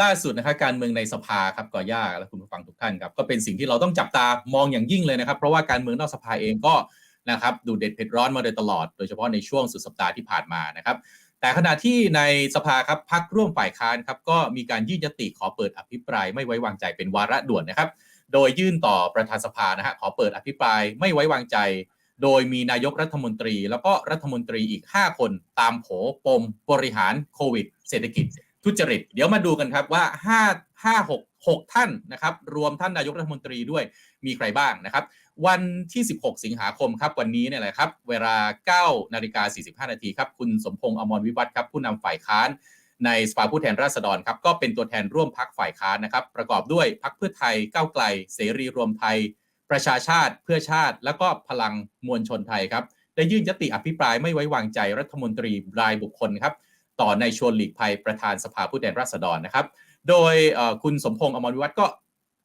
ล่าสุดนะครับการเมืองในสภาครับก่อย่าและคุณผู้ฟังทุกท่านครับก็เป็นสิ่งที่เราต้องจับตามองอย่างยิ่งเลยนะครับ เพราะว่าการเมืองนอกสภาเองก็นะครับดูเด็ดเผ็ดร้อนมาโดยตลอด โดยเฉพาะในช่วงสุดสัปดาห์ที่ผ่านมานะครับ แต่ขณะที่ในสภาครับพักร่วมฝ่ายค้านครับก็มีการยื่นยติขอเปิดอภิปรายไม่ไว้วางใจเป็นวาระด่วนนะครับ โดยยื่นต่อประธานสภานะฮะขอเปิดอภิปรายไม่ไว้วางใจ โดยมีนายกรัฐมนตรี แล้วก็รัฐมนตรีอีก 5 คนตามโผปมบริหารโควิด เศรษฐกิจ ทุจริต เดี๋ยวมาดูกันครับว่า 5 5 6 6 ท่านนะครับ รวมท่านนายกรัฐมนตรีด้วยมีใครบ้างนะครับ วันที่ 16 สิงหาคมครับ วันนี้เนี่ยแหละครับ เวลา 9 นาฬิกา 45 นาทีครับ คุณสมพงษ์อมรวิวัฒครับ ผู้นำฝ่ายค้านในสภาผู้แทนราษฎรครับก็เป็นตัวแทนร่วมพักฝ่ายค้านนะครับ ประกอบด้วยพักเพื่อไทยก้าวไกล เสรีรวมไทย ประชาชาติเพื่อชาติ แล้วก็พลังมวลชนไทยครับ ได้ยื่นยติอภิปรายไม่ไว้วางใจรัฐมนตรีรายบุคคลครับ ต่อในชวนหลีกภัยประธานสภาผู้แทนราษฎรนะครับ โดยคุณสมพงษ์อมรวิวัฒน์ก็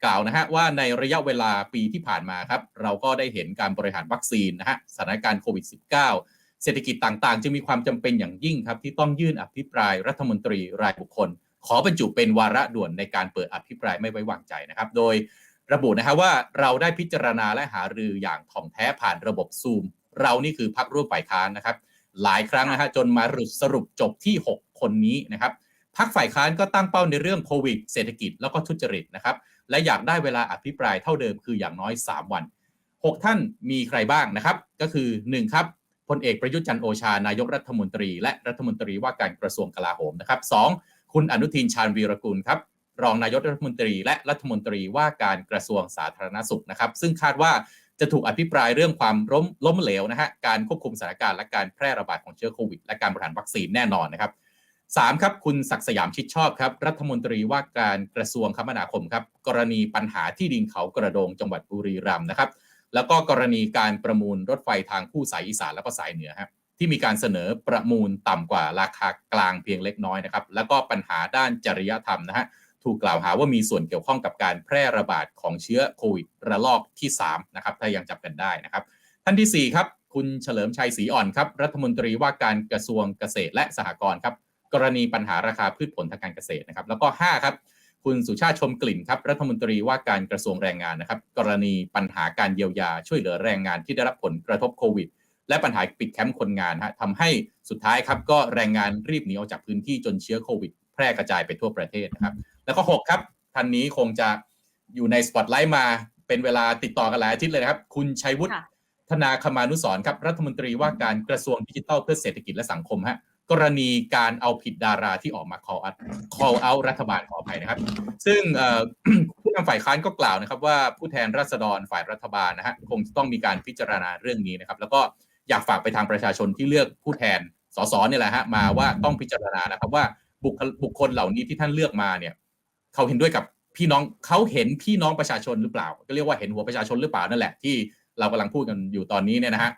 กล่าวนะฮะว่าในระยะเวลาปีที่ผ่านมาครับ เราก็ได้เห็นการบริหารวัคซีนนะฮะสถานการณ์โควิด -19 เศรษฐกิจต่างๆ จึงมีความจำเป็นอย่างยิ่งครับ ที่ต้องยื่นอภิปรายรัฐมนตรีรายบุคคล ขอบรรจุเป็นวาระด่วนในการเปิดอภิปรายไม่ไว้วางใจนะครับ โดยระบุนะฮะว่าเราได้พิจารณาและหารืออย่างถ่องแท้ผ่านระบบซูม เรานี่คือพักร่วมฝ่ายค้านนะครับ หลายครั้งนะฮะจนมาสรุปจบที่ 6 คนนี้นะครับพักฝ่ายค้านก็ตั้งเป้าในเรื่องโควิด เศรษฐกิจแล้วก็ทุจริตนะครับ และอยากได้เวลาอภิปรายเท่าเดิมคืออย่างน้อย 3 วัน 6 ท่านมีใครบ้างนะครับ ก็คือ 1 ครับพลเอกประยุทธ์จันทร์โอชานายกรัฐมนตรี และรัฐมนตรีว่าการกระทรวงกลาโหมนะครับ 2. คุณอนุทินชาญวีรกุลครับรองนายกรัฐมนตรี และรัฐมนตรีว่าการกระทรวงสาธารณสุขนะครับ ซึ่งคาดว่า จะถูกอภิปรายเรื่องความล้มล้มเหลวนะฮะการควบคุมสถานการณ์และการแพร่ระบาดของเชื้อโควิด และการบริหารวัคซีนแน่นอนนะครับสามครับคุณศักสยามชิดชอบครับ รัฐมนตรีว่าการกระทรวงคมนาคมครับ กรณีปัญหาที่ดินเขากระโดงจังหวัดบุรีรัมย์นะครับ แล้วก็กรณีการประมูลรถไฟทางคู่สายอีสานแล้วก็สายเหนือครับที่มีการเสนอประมูลต่ำกว่าราคากลางเพียงเล็กน้อยนะครับ แล้วก็ปัญหาด้านจริยธรรมนะฮะ ถูกกล่าวหาว่ามีส่วนเกี่ยวข้องกับการแพร่ระบาดของเชื้อโควิดระลอกที่3นะครับถ้ายังจับกันได้นะครับท่านที่4ครับคุณเฉลิมชัยศรีอ่อนครับรัฐมนตรีว่าการกระทรวงเกษตรและสหกรณ์ครับกรณีปัญหาราคาพืชผลทางการเกษตรนะครับแล้วก็5ครับคุณสุชาติชมกลิ่นครับรัฐมนตรีว่าการกระทรวงแรงงานนะครับกรณีปัญหาการเยียวยาช่วยเหลือแรงงานที่ได้รับผลกระทบโควิด และปัญหาปิดแคมป์คนงานฮะทำให้สุดท้ายครับก็แรงงานรีบหนีออกจากพื้นที่จนเชื้อโควิด แพร่กระจายไปทั่วประเทศนะครับแล้วก็6ครับท่านนี้คงจะอยู่ในสปอตไลท์มาเป็นเวลาติดต่อกันหลายอาทิตย์เลยนะครับ คุณชัยวุฒิค่ะธนาคมานุสรณ์ครับ รัฐมนตรีว่าการกระทรวงดิจิทัลเพื่อเศรษฐกิจและสังคมฮะกรณีการเอาผิดดาราที่ออกมา call out call out รัฐบาลขออภัยนะครับ ซึ่งเอ่อผู้นำฝ่ายค้านก็กล่าวนะครับ ว่าผู้แทนราษฎรฝ่ายรัฐบาลนะฮะคงจะต้องมีการพิจารณาเรื่องนี้นะครับ แล้วก็อยากฝากไปทางประชาชนที่เลือกผู้แทนสสเนี่ยแหละฮะมาว่าต้องพิจารณานะครับว่าบุคคลบุคคลเหล่านี้ที่ท่านเลือกมาเนี่ย เขาเห็นด้วยกับพี่น้องเขาเห็นพี่น้องประชาชนหรือเปล่า ก็เรียกว่าเห็นหัวประชาชนหรือเปล่านั่นแหละที่เรากำลังพูดกันอยู่ตอนนี้เนี่ยนะฮะ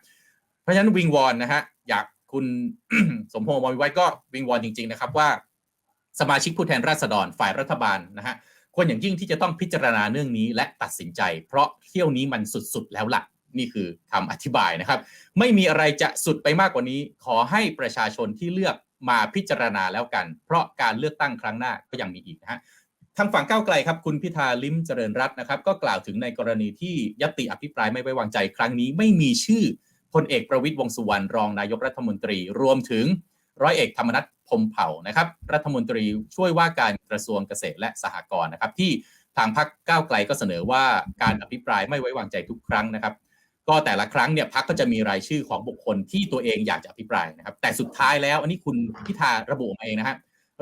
เพราะฉะนั้นวิงวอนนะฮะอยากคุณสมพงษ์อมรวิวัฒน์ก็วิงวอนจริง ๆ นะครับว่า สมาชิกผู้แทนราษฎรฝ่ายรัฐบาลนะฮะควรอย่างยิ่งที่จะต้องพิจารณาเรื่องนี้และตัดสินใจ เพราะเที่ยวนี้มันสุดๆแล้วล่ะนี่คือคำอธิบายนะครับ ไม่มีอะไรจะสุดไปมากกว่านี้ ขอให้ประชาชนที่เลือกมาพิจารณาแล้วกัน เพราะการเลือกตั้งครั้งหน้าก็ยังมีอีกนะฮะ ทางฝั่งก้าวไกลครับคุณพิธาลิมเจริญรัตน์นะครับ ก็กล่าวถึงในกรณีที่ยติอภิปรายไม่ไว้วางใจครั้งนี้ ไม่มีชื่อพลเอกประวิตยวงสุวรรณรองนายกรัฐมนตรี รวมถึงร้อยเอกธรรมนัฐพรมเผ่านะครับ รัฐมนตรีช่วยว่าการกระทรวงเกษตรและสหกรณ์นะครับ ที่ทางพรรคก้าวไกลก็เสนอว่าการอภิปรายไม่ไว้วางใจทุกครั้งนะครับ ก็แต่ละครั้งเนี่ยพรรคก็จะมีรายชื่อของบุคคลที่ตัวเองอยากจะอภิปรายนะครับ แต่สุดท้ายแล้วอันนี้คุณพิธาระบุมาเองนะฮะ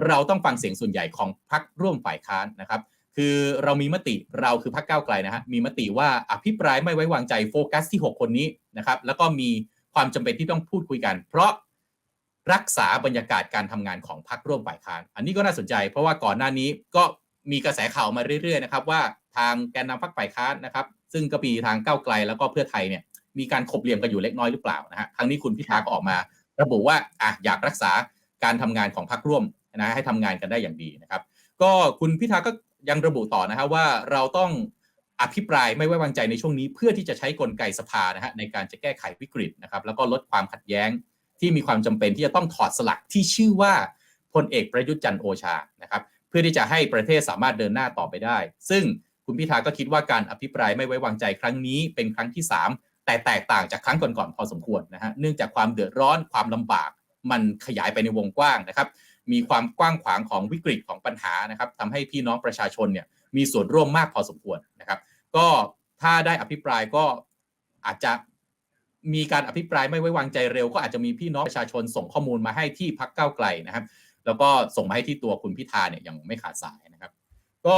เราต้องฟังเสียงส่วนใหญ่ของพรรคร่วมฝ่ายค้านนะครับ คือเรามีมติเราคือพรรคก้าวไกลนะฮะมีมติว่าอภิปรายไม่ไว้วางใจโฟกัสที่ 6 คนนี้นะครับ แล้วก็มีความจำเป็นที่ต้องพูดคุยกัน เพราะรักษาบรรยากาศการทำงานของพรรคร่วมฝ่ายค้าน อันนี้ก็น่าสนใจ เพราะว่าก่อนหน้านี้ก็มีกระแสข่าวมาเรื่อยๆนะครับว่าทางแกนนำพรรคฝ่ายค้านนะครับ ซึ่งก็มีทางก้าวไกลแล้วก็เพื่อไทยเนี่ยมีการขบเหลี่ยมกันอยู่เล็กน้อยหรือเปล่านะฮะครั้งนี้คุณพิธาก็ออกมา ระบุว่าอะอยากรักษาการทำงานของพรรคร่วม นะให้ทำงานกันได้อย่างดีนะครับ ก็คุณพิธาก็ยังระบุต่อนะฮะว่าเราต้องอภิปรายไม่ไว้วางใจในช่วงนี้ เพื่อที่จะใช้กลไกสภานะฮะในการจะแก้ไขวิกฤตนะครับ แล้วก็ลดความขัดแย้งที่มีความจำเป็นที่จะต้องถอดสลักที่ชื่อว่าพลเอกประยุทธ์จันโอชานะครับเพื่อที่จะให้ประเทศสามารถเดินหน้าต่อไปได้ ซึ่งคุณพิธาก็คิดว่าการอภิปรายไม่ไว้วางใจครั้งนี้เป็นครั้งที่ 3 แต่แตกต่างจากครั้งก่อนๆพอสมควรนะฮะเนื่องจากความเดือดร้อนความลำบากมันขยายไปในวงกว้างนะครับ มีความกว้างขวางของวิกฤตของปัญหานะครับทำให้พี่น้องประชาชนเนี่ยมีส่วนร่วมมากพอสมควรนะครับ ก็ถ้าได้อภิปรายก็อาจจะมีการอภิปรายไม่ไว้วางใจเร็ว ก็อาจจะมีพี่น้องประชาชนส่งข้อมูลมาให้ที่พักเก้าไกลนะครับ แล้วก็ส่งมาให้ที่ตัวคุณพิธาเนี่ยยังไม่ขาดสายนะครับ ก็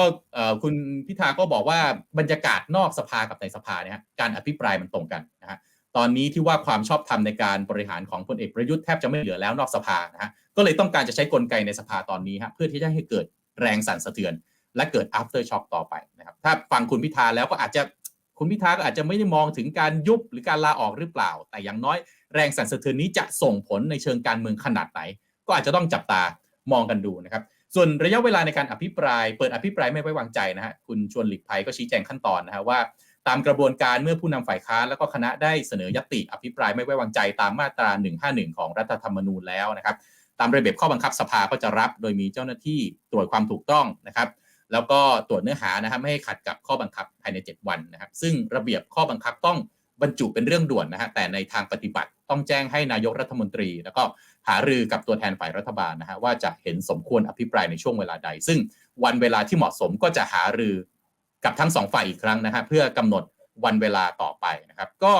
คุณพิธาก็บอกว่าบรรยากาศนอกสภากับในสภาเนี่ยการอภิปรายมันตรงกันนะฮะ ตอนนี้ที่ว่าความชอบธรรมในการบริหารของพลเอกประยุทธ์แทบจะไม่เหลือแล้วนอกสภานะฮะก็เลยต้องการจะใช้กลไกในสภาตอนนี้ฮะเพื่อที่จะให้เกิดแรงสั่นสะเทือน และเกิด after shock ต่อไปนะครับถ้าฟังคุณพิธาแล้วก็อาจจะคุณพิธาก็อาจจะไม่ได้มองถึงการยุบหรือการลาออกหรือเปล่า แต่อย่างน้อยแรงสั่นสะเทือนนี้จะส่งผลในเชิงการเมืองขนาดไหน ก็อาจจะต้องจับตามองกันดูนะครับส่วนระยะเวลาในการอภิปราย เปิดอภิปรายไม่ไว้วางใจนะฮะคุณชวนหลีกภัยก็ชี้แจงขั้นตอนนะฮะว่า ตามกระบวนการเมื่อผู้นำฝ่ายค้านแล้วก็คณะได้เสนอยติอภิปรายไม่ไว้วางใจตามมาตรา 151 ของรัฐธรรมนูญแล้วนะครับ ตามระเบียบข้อบังคับสภาก็จะรับ โดยมีเจ้าหน้าที่ตรวจความถูกต้องนะครับ แล้วก็ตรวจเนื้อหานะครับไม่ให้ขัดกับข้อบังคับภายใน 7 วันนะครับ ซึ่งระเบียบข้อบังคับต้องบรรจุเป็นเรื่องด่วนนะฮะแต่ในทางปฏิบัติต้องแจ้งให้นายกรัฐมนตรี แล้วก็หารือกับตัวแทนฝ่ายรัฐบาลนะฮะว่าจะเห็นสมควรอภิปรายในช่วงเวลาใด ซึ่งวันเวลาที่เหมาะสมก็จะหารือ กับทั้งสองฝ่ายอีกครั้งนะฮะเพื่อกำหนดวันเวลาต่อไปนะครับ ก็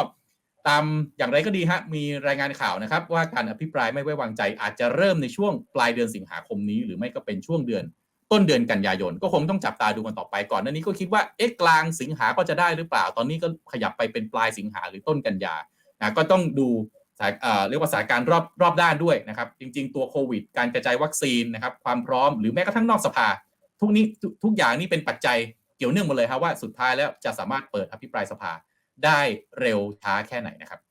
ตามอย่างไรก็ดีฮะมีรายงานข่าวนะครับ ว่าการอภิปรายไม่ไว้วางใจ อาจจะเริ่มในช่วงปลายเดือนสิงหาคมนี้ หรือไม่ก็เป็นช่วงเดือน ต้นเดือนกันยายน ก็คงต้องจับตาดูกันต่อไปก่อนหน้านี้ก็คิดว่าเอ๊ะกลางสิงหาก็จะได้หรือเปล่า ตอนนี้ก็ขยับไปเป็นปลายสิงหาหรือต้นกันยานะก็ต้องดูสายเรียกว่าสถานการณ์รอบรอบด้านด้วยนะครับ จริง ๆ ตัวโควิด การกระจายวัคซีนนะครับความพร้อมหรือแม้กระทั่งนอกสภา ทุกนี้ทุกอย่างนี้เป็นปัจจัย กี่ยวเนื่องหมดเลยครับว่าสุดท้ายแล้วจะสามารถเปิดอภิปรายสภาได้เร็วช้าแค่ไหนนะครับ